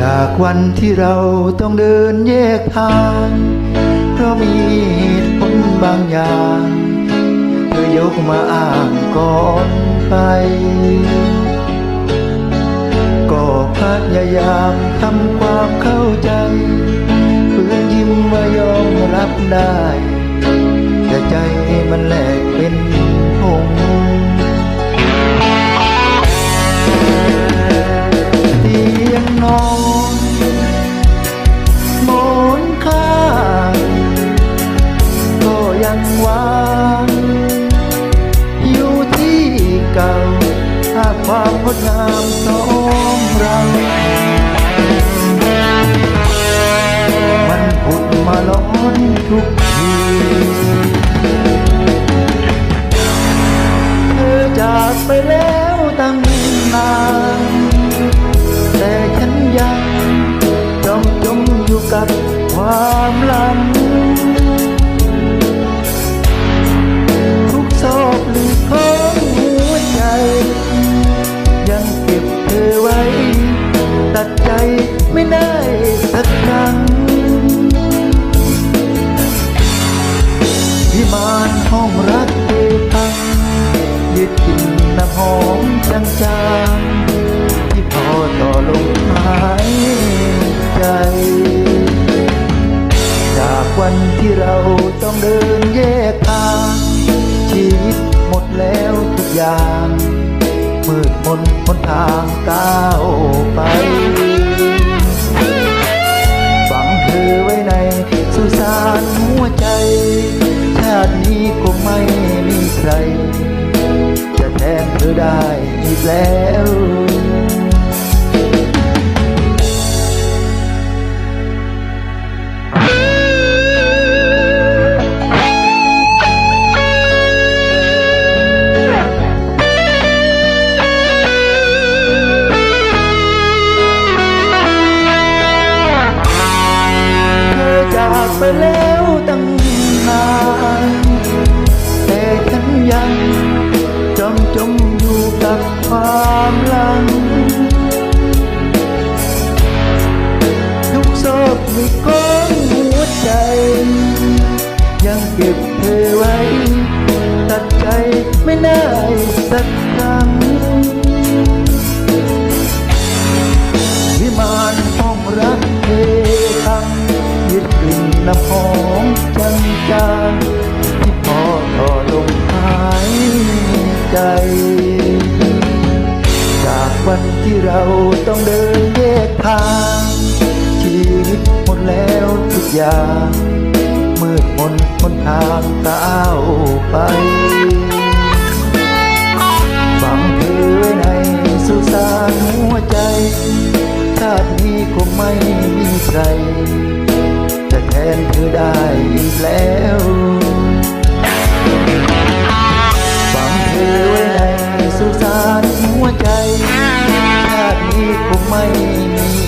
จากวันที่เราต้องเดินแยกทาง เพราะมีเหตุผลบางอย่าง เธอยกมาอ้างก่อนไป ก็พยายามทำความเข้าใจฝืนยิ้มว่ายอมรับได้ ความงดงามสองเรามันผุดมาล้อนทุกทีเธอจากไปแล้วตั้งนานแต่ฉันยังจมจมอยู่กับความลังานห้องรักเทพังยึดกินน้ำหอมจางๆที่พอต่อลมหายใจ จากวันที่เราต้องเดินแยกทางชีวิตหมดแล้วทุกอย่างมืดมนหนทางก้าวไป ได้อีกแล้วไปแล้ว ความหลัง ทุกโศกมีก้อนหัวใจ ยังเก็บเธอไว้ ตัดใจไม่ได้สักครั้งวิมานห้องรักเทพังยึดกลิ่นน้ำหอมจางจางที่พอต่อลมหายใจ วันที่เราต้องเดินแยกทางชีวิตหมดแล้วทุกอย่างมืดมนหนทางก้าวไปฝังเธอไว้ในสุสานหัวใจชาตินี้คงไม่มีใครจะแทนเธอได้อีกแล้ว คงไม่มี